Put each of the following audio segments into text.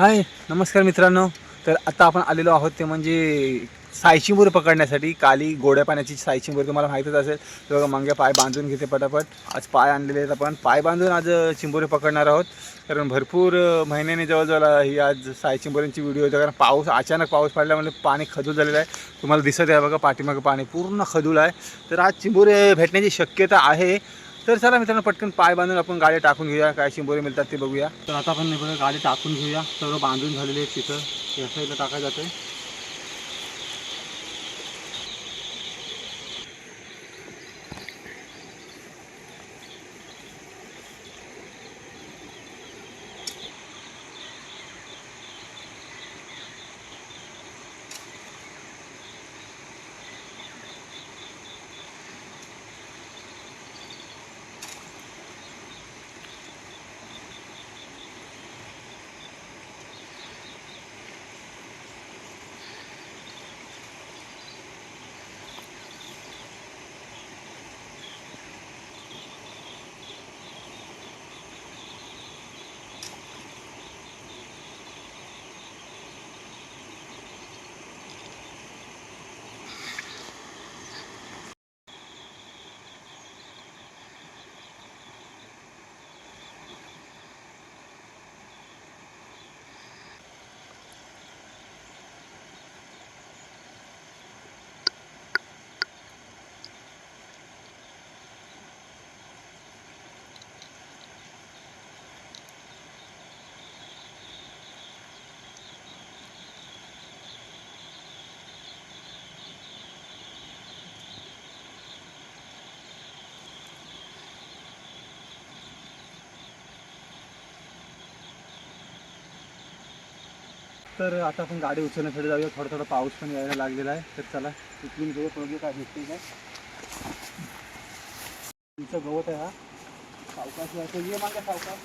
हाय नमस्कार मित्रांनो. तर आता आपण आलेलो आहोत ते म्हणजे सायचिंबूर पकडण्यासाठी. काली गोड्या पाण्याची सायचिंबूर तुम्हाला माहीतच असेल. तर बघा मागे पाय बांधून घेते पटापट. आज पाय आणलेले आहेत आपण. पाय बांधून आज चिंबोरे पकडणार आहोत. कारण भरपूर महिन्याने जवळजवळ ही आज सायचिंबोऱ्यांची व्हिडिओ होते. कारण पाऊस अचानक पाऊस पडल्यामुळे पाणी खजूल झालेलं आहे. तुम्हाला दिसत आहे बघा पाठीमागं पाणी पूर्ण खजूल आहे. तर आज चिंबोरे भेटण्याची शक्यता आहे. तर चला मित्रांनो पटकन पाय बांधून आपण गाडी टाकून घेऊया. काय शिंबोरे मिळतात ते बघूया. तर आता आपण गाडी टाकून घेऊया. सर्व बांधून झालेले आहेत तिथं. या साईडला टाकायला जाते तर आता आपण गाडी उचलण्यासाठी जाऊया. थोडं थोडं पाऊस पण यायला लागलेला आहे. तर चला इथून जाऊया बघूया काय भेटते काय. तुमचं गवत आहे हा. सावकाश यायचं ये मागे सावकाश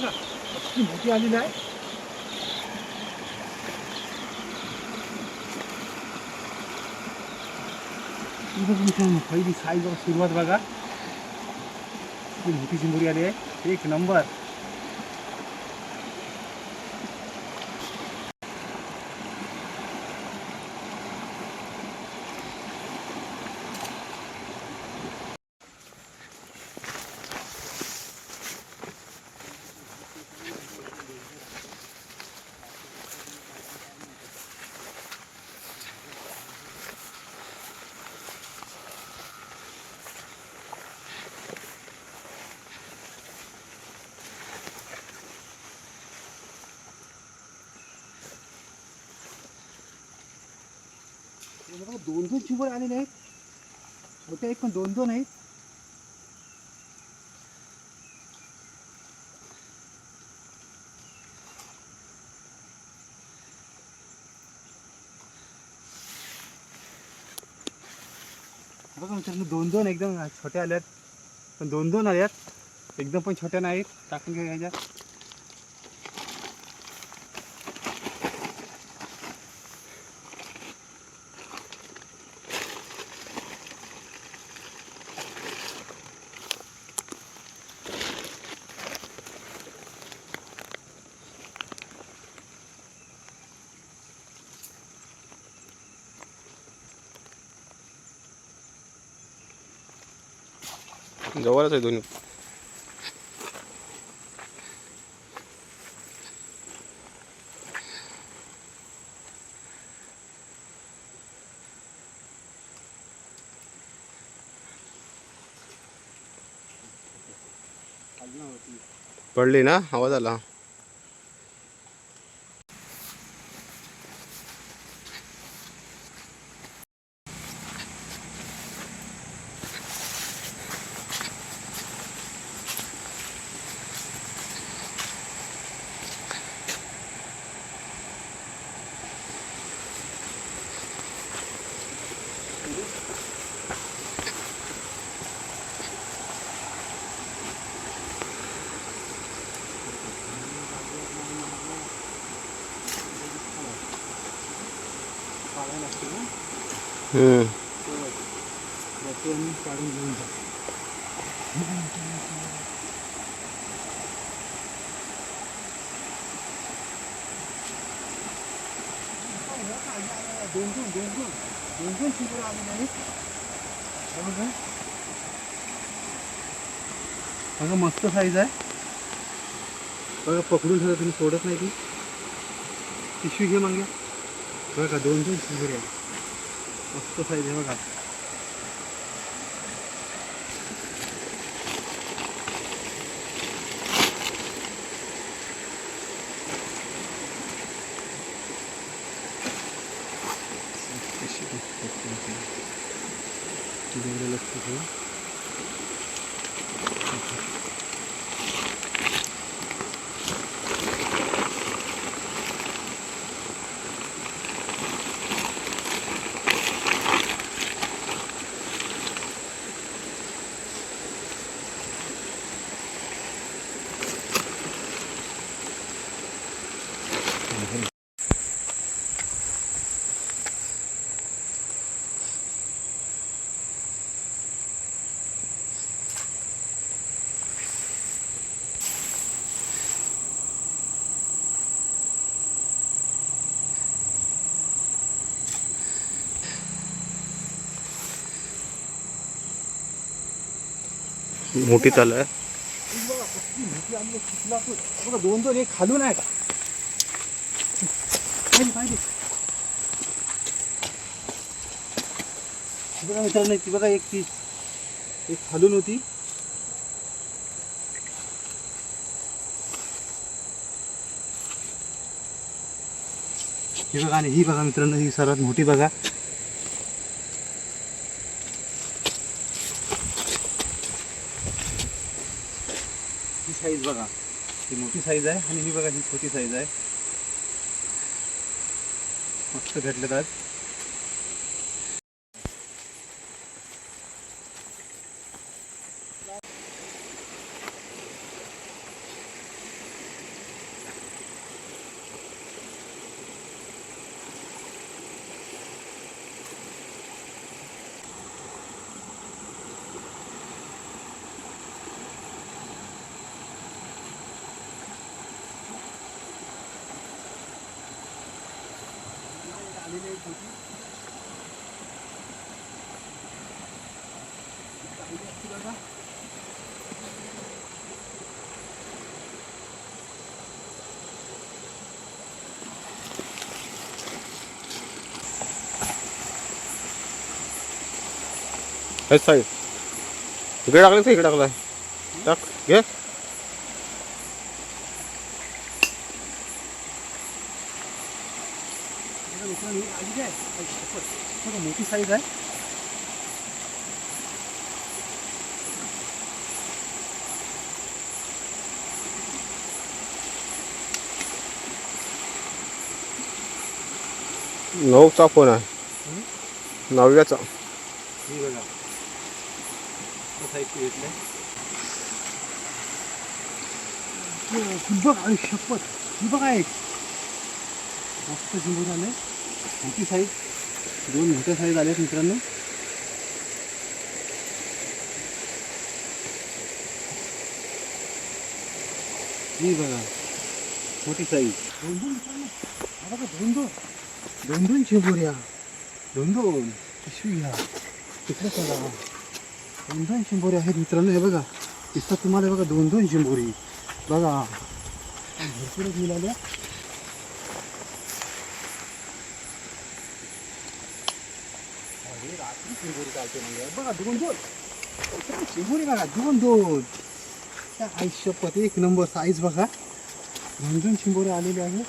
बघा. किती मोठी आलेली आहे पहिली साईज सुरुवात बघा. किती मोठी चिंबोरी आली आहे. एक नंबर हे बघा, दोन दोन चिंबोरे आलेले आहेत. छोट्या एक पण दोन दोन आहेत. बघा मित्रांनो दोन दोन एकदम छोट्या आल्यात पण दोन दोन आल्यात एकदम पण छोट्या नाहीत. टाकून घ्या जवळच आहे दोन्ही. पडली ना आवाज आला. काढून घेऊन जा दोन दोन दोन दोन दोन दोन शिंगोळे आलेले आहेत बघा मस्त साईज आहे. बघा पकडून ठेवा तुम्ही सोडत नाही ती. पिशवी घे मागे. बघा दोन दोन शिंगोळे आहेत मस्त साईज आहे बघा. लक्ष ठेव? मोठी चालू आहे. बघा दोन दोन एक खालून आहे का? बघा मित्रांनो ती बघा एक ती एक खालून होती. ही बघा आणि ही बघा मित्रांनो ही सर्वात मोठी बघा. साईज बघा. ही मोठी साईज आहे आणि ही बघा ही छोटी साईज आहे. मस्त भेटलेत आज. हेच साईड इकडे टाकलं का इकडे टाकलाय टाक घे. मोठी साईज आहे. नऊचा फोन आहे नवव्याचा बघा आई शपथ ही बघा एक मस्त चिंबोरी आले मोठी साईज दोन मोठ्या साईज आल्यात मित्रांनो ही बघा मोठी साईज दोन दोन मित्रांनो हा बघा दोन दोन दोन दोन चिंबोऱ्या दोन दोन पिशवी घ्या तिकडे चला दोन दोन चिंबोऱ्या आहेत मित्रांनो हे बघा दिसतात तुम्हाला बघा दोन दोन चिंबोरी बघा भरपूरच मिळाल्या रात्री चिंबोरी चालते म्हणजे बघा दोन दोन चिंबोरी बघा दोन दोन त्या आयुष्यपत एक नंबर साईज बघा दोन दोन चिंबोरे आलेले आहे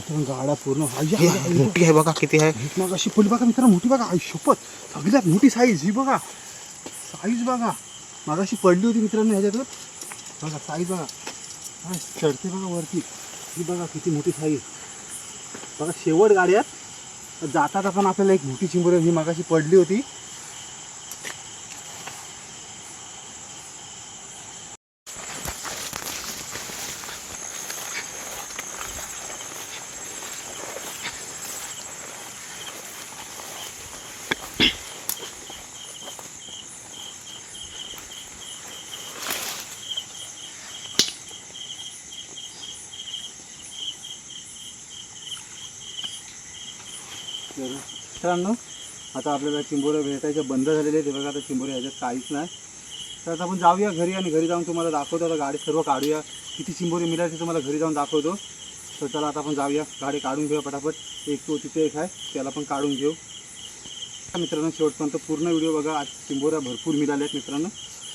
मित्रांनो गाडा पूर्ण. मोठी आहे बघा किती आहे. मग अशी फुल बघा मित्रांनो मोठी बघा. आई शपथ. सगळ्यात मोठी साईज ही बघा. साईज बघा. मागाशी पडली होती मित्रांनो ह्याच्यातून बघा साईज बघा. हा, चढते बघा वरती. ही बघा किती मोठी साईज बघा शेवट गाड्यात जातात आपण आपल्याला एक मोठी चिंबोरी. ही मागाशी पडली होती. तर मित्रांनो आता आपल्याला चिंबोऱ्या भेटायच्या बंद झालेले आहेत. ते बघा आता चिंबोऱ्या ह्याच्यात काहीच नाही. तर आता आपण जाऊया घरी आणि घरी जाऊन तुम्हाला दाखवतो. आता गाडी सर्व काढूया. किती चिंबोरी मिळाली ते तुम्हाला घरी जाऊन दाखवतो. तर चला आता आपण जाऊया. गाडी काढून घेऊया पटापट. एक तो तिथे एक आहे. त्याला पण काढून घेऊ. मित्रांनो शेवटपर्यंत पूर्ण व्हिडिओ बघा. आज चिंबोऱ्या भरपूर मिळाल्या आहेत मित्रांनो.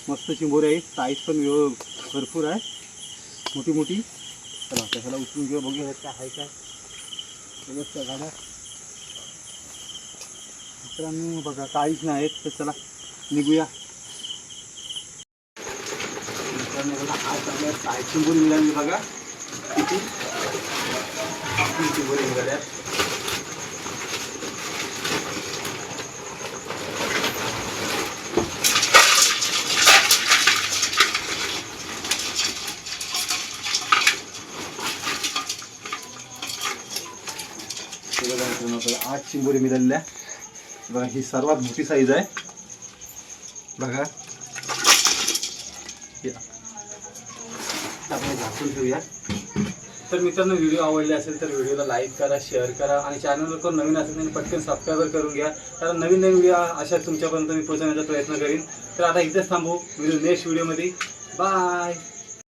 मस्त चिंबोऱ्या आहेत. साईज पण भरपूर आहे. मोठी मोठी चला त्याला उचलून घेऊ बघूया काय आहे काय. व्यवस्था गाड्या. मित्रांनो बघा काहीच नाही आहेत तर चला निघूया. मित्रांनो बघा आज आपल्याला काय बघा. किती? किती निघाल्या बघा मित्रांनो आपल्याला आठ चिंबोरी मिळालेल्या बघा ही सर्वात मोठी साईज आहे. बघा. आपण झाकून ठेवूया. तर मित्रांनो व्हिडिओ आवडले असेल तर व्हिडिओला लाईक करा शेअर करा आणि चॅनलवर कोण नवीन असेल त्यांनी पटकन सबस्क्राईबर करून घ्या. कारण नवीन नवीन व्हिडिओ अशा तुमच्यापर्यंत मी पोहोचवण्याचा प्रयत्न करीन. तर आता इथेच थांबू. व्हिडिओ नेक्स्ट व्हिडिओमध्ये बाय